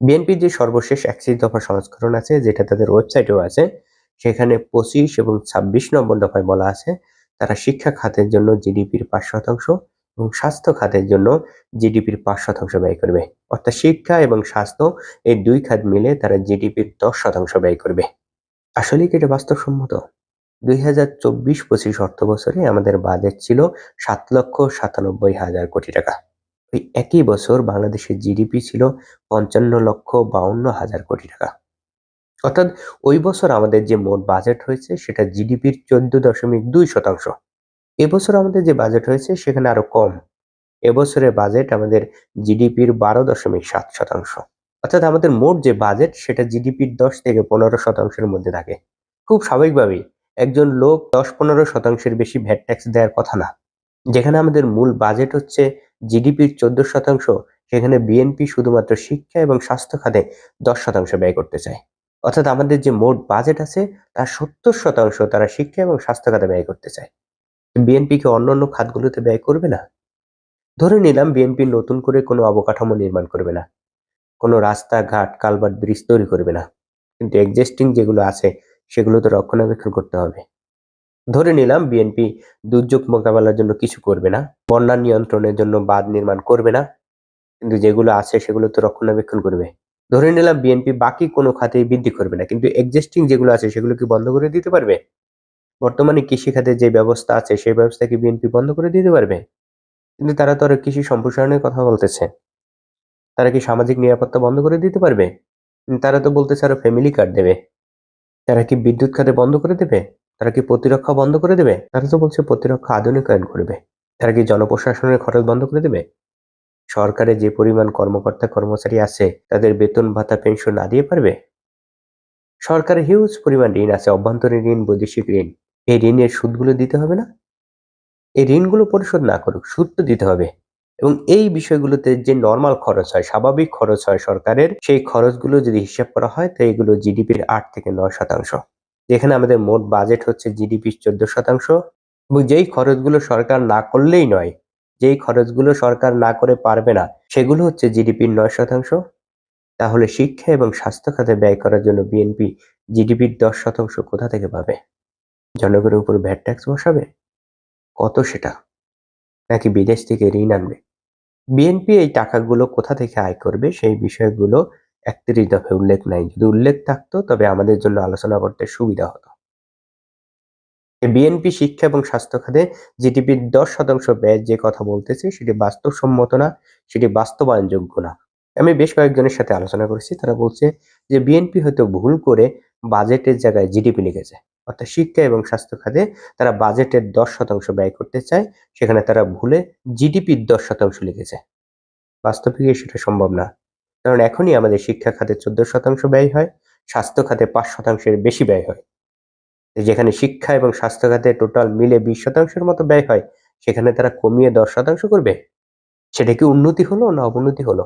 বিএনপির যে সর্বশেষ একত্রিশ দফা সংস্করণ আছে, যেটা তাদের ওয়েবসাইটেও আছে, সেখানে পঁচিশ এবং ছাব্বিশ নম্বর দফায় বলা আছে, তারা শিক্ষা খাতের জন্য জিডিপির পাঁচ শতাংশ এবং স্বাস্থ্য খাতের জন্য জিডিপির পাঁচ শতাংশ ব্যয় করবে। অর্থাৎ শিক্ষা এবং স্বাস্থ্য এই দুই খাত মিলে তারা জিডিপির দশ শতাংশ ব্যয় করবে। আসলে কি এটা বাস্তবসম্মত? দুই হাজার চব্বিশ পঁচিশ অর্থ বছরে আমাদের বাজেট ছিল সাত লক্ষ সাতানব্বই হাজার কোটি টাকা। ওই একই বছর বাংলাদেশের জিডিপি ছিল পঞ্চান্ন লক্ষ বাউন্ন হাজার কোটি টাকা। অর্থাৎ ওই বছর আমাদের যে মোট বাজেট হয়েছে সেটা জিডিপির চোদ্দ দশমিক দুই শতাংশ। এবছর আমাদের যে বাজেট হয়েছে সেখানে আরও কম। এবছরের বাজেট আমাদের জিডিপির বারো দশমিক সাত শতাংশ। অর্থাৎ আমাদের মোট যে বাজেট সেটা জিডিপির দশ থেকে পনেরো শতাংশের মধ্যে থাকে। খুব স্বাভাবিকভাবেই একজন লোক দশ পনেরো শতাংশের বেশি ভ্যাট ট্যাক্স দেওয়ার কথা না। যেখানে আমাদের মূল বাজেট হচ্ছে জিডিপির চোদ্দ শতাংশ, সেখানে বিএনপি শুধুমাত্র শিক্ষা এবং স্বাস্থ্য খাতে দশ শতাংশ ব্যয় করতে চায়। অর্থাৎ আমাদের যে মোট বাজেট আছে, তার সত্তর শতাংশ তারা শিক্ষা এবং স্বাস্থ্য খাতে ব্যয় করতে চায়। বিএনপি কি অন্য অন্য খাতগুলোতে ব্যয় করবে না? ধরে নিলাম বিএনপি নতুন করে কোনো অবকাঠামো নির্মাণ করবে না। কোনো রাস্তা ঘাট কালভার্ট ব্রিজ তৈরি করবে না। কিন্তু এক্সিস্টিং যেগুলো আছে সেগুলো তো রক্ষণাবেক্ষণ করতে হবে। ধরে নিলাম বিএনপি দুর্যোগ মোকাবেলার জন্য কিছু করবে না, বন্যা নিয়ন্ত্রণের জন্য বাঁধ নির্মাণ করবে না, কিন্তু যেগুলো আছে সেগুলো তো রক্ষণাবেক্ষণ করবে। ধরে নিলাম বিএনপি বাকি কোনো খাতেই বৃদ্ধি করবে না, কিন্তু এক্সিস্টিং যেগুলো আছে সেগুলো কি বন্ধ করে দিতে পারবে? বর্তমানে কৃষি খাতে যে ব্যবস্থা আছে সেই ব্যবস্থা কি বিএনপি বন্ধ করে দিতে পারবে? কিন্তু তারা তো আরও কৃষি সম্প্রসারণের কথা বলতেছে। তারা কি সামাজিক নিরাপত্তা বন্ধ করে দিতে পারবে? তারা তো বলতেছে আরও ফ্যামিলি কার্ড দেবে। তারা কি বিদ্যুৎ খাতে বন্ধ করে দেবে? তারা কি প্রতিরক্ষা বন্ধ করে দেবে? তারা তো বলছে প্রতিরক্ষা আধুনিকায়ন করবে। তারা কি জনপ্রশাসনের খরচ বন্ধ করে দেবে? সরকারে যে পরিমাণ কর্মকর্তা কর্মচারী আছে, তাদের বেতন, ভাতা, পেনশন না দিয়ে পারবে? সরকারের হিউজ পরিমাণ ঋণ আছে, অভ্যন্তরীণ ঋণ, বৈদেশিক ঋণ। এই ঋণের সুদগুলো দিতে হবে না? এই ঋণগুলো পরিশোধ না করুক, সুদ তো দিতে হবে। এবং এই বিষয়গুলোতে যে নর্মাল খরচ হয়, স্বাভাবিক খরচ হয় সরকারের, সেই খরচগুলো যদি হিসাব করা হয় তো এগুলো জিডিপির আট থেকে নয় শতাংশ। যেখানে আমাদের মোট বাজেট হচ্ছে জিডিপির চোদ্দ শতাংশ এবং যেই খরচগুলো সরকার না করলেই নয়, যেই খরচগুলো সরকার না করে পারবে না, সেগুলো হচ্ছে জিডিপির নয় শতাংশ। তাহলে শিক্ষা এবং স্বাস্থ্য খাতে ব্যয় করার জন্য বিএনপি জিডিপির দশ শতাংশ কোথা থেকে পাবে? জনগণের উপর ভ্যাট ট্যাক্স বসাবে? কত সেটা? নাকি বিদেশ থেকে ঋণ আনবে? বিএনপি এই টাকাগুলো কোথা থেকে আয় করবে? সেই বিষয়গুলো একত্রিশ দফে উল্লেখ নাই। যদি উল্লেখ থাকতো, তবে আমাদের জন্য আলোচনা করতে সুবিধা হতো। বিএনপি শিক্ষা এবং স্বাস্থ্য খাতে জিডিপির দশ শতাংশ ব্যয় যে কথা বলতেছে, সেটি বাস্তবসম্মত না, সেটি বাস্তবায়নযোগ্য না। আমি বেশ কয়েকজনের সাথে আলোচনা করেছি, তারা বলছে যে বিএনপি হয়তো ভুল করে বাজেটের জায়গায় জিডিপি লিখেছে। অর্থাৎ শিক্ষা এবং স্বাস্থ্য খাতে তারা বাজেটের দশ শতাংশ ব্যয় করতে চায়, সেখানে তারা ভুলে জিডিপির দশ শতাংশ লিখেছে। বাস্তবে কি সেটা সম্ভব না। কারণ এখনই আমাদের শিক্ষা খাতে চোদ্দ শতাংশ ব্যয় হয়, স্বাস্থ্য খাতে পাঁচ শতাংশের বেশি ব্যয় হয়। যেখানে শিক্ষা এবং স্বাস্থ্য খাতে টোটাল মিলে বিশ শতাংশের মতো ব্যয় হয়, সেখানে তারা কমিয়ে দশ শতাংশ করবে। সেটা কি উন্নতি হলো না অবনতি হলো?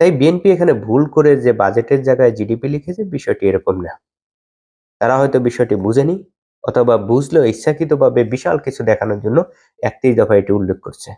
তাই বিএনপি এখানে ভুল করে যে বাজেটের জায়গায় জিডিপি লিখেছে বিষয়টি এরকম না। তারা হয়তো বিষয়টি বুঝেনি, অথবা বুঝলেও ইচ্ছাকৃতভাবে বিশাল কিছু দেখানোর জন্য একত্রিশ দফা এটি উল্লেখ করছে।